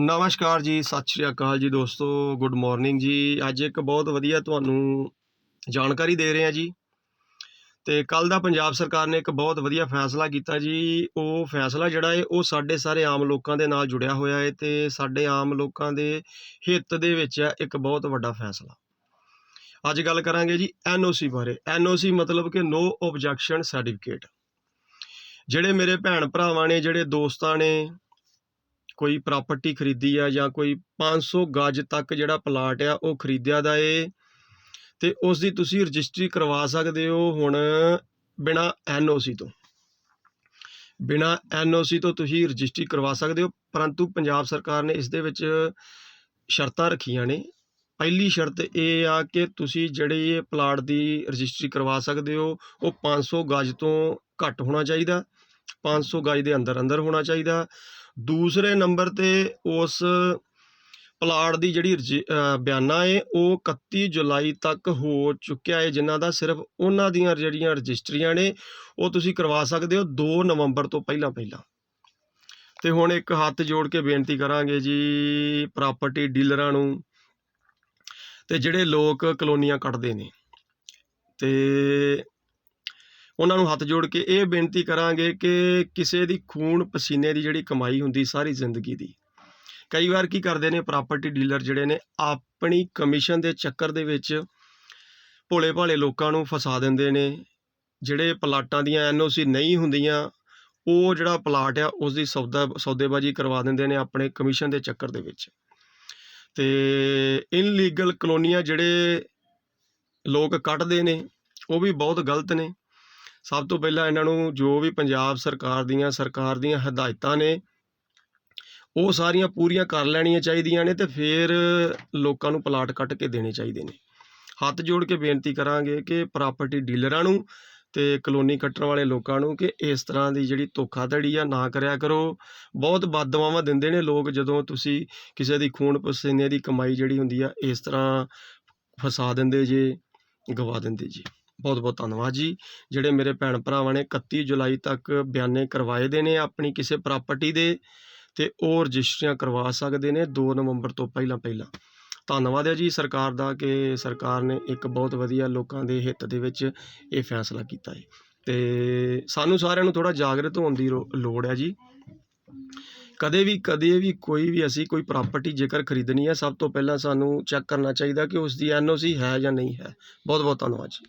ਨਮਸਕਾਰ ਜੀ, ਸਤਿ ਸ਼੍ਰੀ ਅਕਾਲ ਜੀ ਦੋਸਤੋ, ਗੁੱਡ ਮਾਰਨਿੰਗ ਜੀ। ਅੱਜ ਇੱਕ ਬਹੁਤ ਵਧੀਆ ਤੁਹਾਨੂੰ ਜਾਣਕਾਰੀ ਦੇ ਰਹੇ ਹਾਂ ਜੀ। ਤੇ ਕੱਲ ਦਾ ਪੰਜਾਬ ਸਰਕਾਰ ਨੇ ਇੱਕ ਬਹੁਤ ਵਧੀਆ ਫੈਸਲਾ ਕੀਤਾ ਜੀ। ਉਹ ਫੈਸਲਾ ਜਿਹੜਾ ਹੈ ਉਹ ਸਾਡੇ ਸਾਰੇ ਆਮ ਲੋਕਾਂ ਦੇ ਨਾਲ ਜੁੜਿਆ ਹੋਇਆ ਹੈ ਤੇ ਸਾਡੇ ਆਮ ਲੋਕਾਂ ਦੇ ਹਿੱਤ ਦੇ ਵਿੱਚ ਹੈ ਇੱਕ ਬਹੁਤ ਵੱਡਾ ਫੈਸਲਾ। ਅੱਜ ਗੱਲ ਕਰਾਂਗੇ ਜੀ ਐਨਓਸੀ ਬਾਰੇ। ਐਨਓਸੀ ਮਤਲਬ ਕਿ ਨੋ ਆਬਜੈਕਸ਼ਨ ਸਰਟੀਫਿਕੇਟ। ਜਿਹੜੇ ਮੇਰੇ ਭੈਣ ਭਰਾਵਾਂ ਨੇ, ਜਿਹੜੇ ਦੋਸਤਾਂ ਨੇ ਕੋਈ ਪ੍ਰਾਪਰਟੀ ਖਰੀਦੀ ਆ ਜਾਂ ਕੋਈ 500 ਗਜ ਤੱਕ ਜਿਹੜਾ ਪਲਾਟ ਆ ਉਹ ਖਰੀਦਿਆ ਦਾ ਏ। ਤੇ ਉਸ ਦੀ ਤੁਸੀਂ ਰਜਿਸਟਰੀ ਕਰਵਾ ਸਕਦੇ ਹੋ ਹੁਣ ਬਿਨਾ ਐਨਓਸੀ ਤੋਂ। ਬਿਨਾ ਐਨਓਸੀ ਤੋਂ ਤੁਸੀਂ ਰਜਿਸਟਰੀ ਕਰਵਾ ਸਕਦੇ ਹੋ, ਪਰੰਤੂ ਪੰਜਾਬ ਸਰਕਾਰ ਨੇ ਇਸ ਦੇ ਵਿੱਚ ਸ਼ਰਤਾਂ ਰੱਖੀਆਂ ਨੇ। ਪਹਿਲੀ ਸ਼ਰਤ ਇਹ ਆ ਕਿ ਤੁਸੀਂ ਜਿਹੜੇ ਇਹ ਪਲਾਟ ਦੀ ਰਜਿਸਟਰੀ ਕਰਵਾ ਸਕਦੇ ਹੋ, ਉਹ 500 ਗਜ ਤੋਂ ਘੱਟ ਹੋਣਾ ਚਾਹੀਦਾ। 500 ਗਜ ਦੇ ਅੰਦਰ ਅੰਦਰ ਹੋਣਾ ਚਾਹੀਦਾ। ਦੂਸਰੇ ਨੰਬਰ ਤੇ ਉਸ ਪਲਾਟ ਦੀ ਜਿਹੜੀ ਰਜਿ- ਬਿਆਨਾ ਏ, ਉਹ 31 ਜੁਲਾਈ ਤੱਕ ਹੋ ਚੁੱਕਿਆ ਹੈ ਜਿਨ੍ਹਾਂ ਦਾ ਸਿਰਫ ਉਹਨਾਂ ਦੀਆਂ ਜਿਹੜੀਆਂ ਰਜਿਸਟਰੀਆਂ ਨੇ, ਉਹ ਤੁਸੀਂ ਕਰਵਾ ਸਕਦੇ ਹੋ 2 ਨਵੰਬਰ ਤੋਂ ਪਹਿਲਾਂ ਪਹਿਲਾਂ। ਤੇ ਹੁਣ ਇੱਕ ਹੱਥ ਜੋੜ ਕੇ ਬੇਨਤੀ ਕਰਾਂਗੇ ਜੀ, ਪ੍ਰਾਪਰਟੀ ਡੀਲਰਾਂ ਨੂੰ, ਤੇ ਜਿਹੜੇ ਲੋਕ ਕਲੋਨੀਆਂ ਕੱਟਦੇ ਨੇ, ਤੇ ਉਹਨਾਂ ਨੂੰ ਹੱਥ ਜੋੜ ਕੇ ਇਹ ਬੇਨਤੀ ਕਰਾਂਗੇ ਕਿ ਕਿਸੇ ਦੀ ਖੂਨ ਪਸੀਨੇ ਦੀ ਜਿਹੜੀ ਕਮਾਈ ਹੁੰਦੀ ਸਾਰੀ ਜ਼ਿੰਦਗੀ ਦੀ। ਕਈ ਵਾਰ ਕੀ ਕਰਦੇ ਨੇ ਪ੍ਰਾਪਰਟੀ ਡੀਲਰ ਜਿਹੜੇ ਨੇ ਆਪਣੀ ਕਮਿਸ਼ਨ ਦੇ ਚੱਕਰ ਦੇ ਵਿੱਚ ਭੋਲੇ ਭਾਲੇ ਲੋਕਾਂ ਨੂੰ ਫਸਾ ਦਿੰਦੇ ਨੇ। ਜਿਹੜੇ ਪਲਾਟਾਂ ਦੀਆਂ ਐਨਓਸੀ ਨਹੀਂ ਹੁੰਦੀਆਂ, ਉਹ ਜਿਹੜਾ ਪਲਾਟ ਆ ਉਸ ਦੀ ਸੌਦਾ, ਸੌਦੇਬਾਜ਼ੀ ਕਰਵਾ ਦਿੰਦੇ ਨੇ ਆਪਣੇ ਕਮਿਸ਼ਨ ਦੇ ਚੱਕਰ ਦੇ ਵਿੱਚ। ਤੇ ਇਨਲੀਗਲ ਕਲੋਨੀਆਂ ਜਿਹੜੇ ਲੋਕ ਕੱਟਦੇ ਨੇ, ਉਹ ਵੀ ਬਹੁਤ ਗਲਤ ਨੇ। ਸਭ ਤੋਂ ਪਹਿਲਾਂ ਇਹਨਾਂ ਨੂੰ ਜੋ ਵੀ ਪੰਜਾਬ ਸਰਕਾਰ ਦੀਆਂ ਸਰਕਾਰ ਦੀਆਂ ਹਦਾਇਤਾਂ ਨੇ, ਉਹ ਸਾਰੀਆਂ ਪੂਰੀਆਂ ਕਰ ਲੈਣੀਆਂ ਚਾਹੀਦੀਆਂ ਨੇ ਤੇ ਫਿਰ ਲੋਕਾਂ ਨੂੰ ਪਲਾਟ ਕੱਟ ਕੇ ਦੇਣੇ ਚਾਹੀਦੇ ਨੇ। ਹੱਥ ਜੋੜ ਕੇ ਬੇਨਤੀ ਕਰਾਂਗੇ ਕਿ ਪ੍ਰਾਪਰਟੀ ਡੀਲਰਾਂ ਨੂੰ ਤੇ ਕਲੋਨੀ ਕੱਟਣ ਵਾਲੇ ਲੋਕਾਂ ਨੂੰ ਕਿ ਇਸ ਤਰ੍ਹਾਂ ਦੀ ਜਿਹੜੀ ਧੋਖਾਧੜੀ ਆ ਨਾ ਕਰਿਆ ਕਰੋ। ਬਹੁਤ ਬਦਦੁਆਵਾਂ ਦਿੰਦੇ ਨੇ ਲੋਕ ਜਦੋਂ ਤੁਸੀਂ ਕਿਸੇ ਦੀ ਖੂਨ ਪਸੀਨੇ ਦੀ ਕਮਾਈ ਜਿਹੜੀ ਹੁੰਦੀ ਆ, ਇਸ ਤਰ੍ਹਾਂ ਫਸਾ ਦਿੰਦੇ ਜੇ, ਗਵਾ ਦਿੰਦੇ ਜੀ। ਬਹੁਤ ਬਹੁਤ ਧੰਨਵਾਦ ਜੀ। ਜਿਹੜੇ ਮੇਰੇ ਭੈਣ ਭਰਾਵਾਂ ਨੇ 31 ਜੁਲਾਈ ਤੱਕ ਬਿਆਨੇ ਕਰਵਾਏ ਦੇ ਨੇ, ਆਪਣੀ ਕਿਸੇ ਪ੍ਰਾਪਰਟੀ ਦੇ ਤੇ ਉਹ ਰਜਿਸਟਰੀਆਂ ਕਰਵਾ ਸਕਦੇ ਨੇ 2 ਨਵੰਬਰ ਤੋਂ ਪਹਿਲਾਂ ਪਹਿਲਾਂ। ਧੰਨਵਾਦ ਹੈ ਜੀ ਸਰਕਾਰ ਦਾ ਕਿ ਸਰਕਾਰ ਨੇ ਇੱਕ ਬਹੁਤ ਵਧੀਆ ਲੋਕਾਂ ਦੇ ਹਿੱਤ ਦੇ ਵਿੱਚ ਇਹ ਫੈਸਲਾ ਕੀਤਾ ਹੈ। ਤੇ ਸਾਨੂੰ ਸਾਰਿਆਂ ਨੂੰ ਥੋੜਾ ਜਾਗਰਤ ਹੋਣ ਦੀ ਰੋ- ਲੋੜ ਹੈ ਜੀ। ਕਦੇ ਵੀ ਕਦੇ ਵੀ ਕੋਈ ਵੀ ਅਸੀਂ ਕੋਈ ਪ੍ਰਾਪਰਟੀ ਜੇਕਰ ਖਰੀਦਣੀ ਹੈ, ਸਭ ਤੋਂ ਪਹਿਲਾਂ ਸਾਨੂੰ ਚੈੱਕ ਕਰਨਾ ਚਾਹੀਦਾ ਕਿ ਉਸ ਦੀ ਐਨਓਸੀ ਹੈ ਜਾਂ ਨਹੀਂ ਹੈ। ਬਹੁਤ ਬਹੁਤ ਧੰਨਵਾਦ ਜੀ।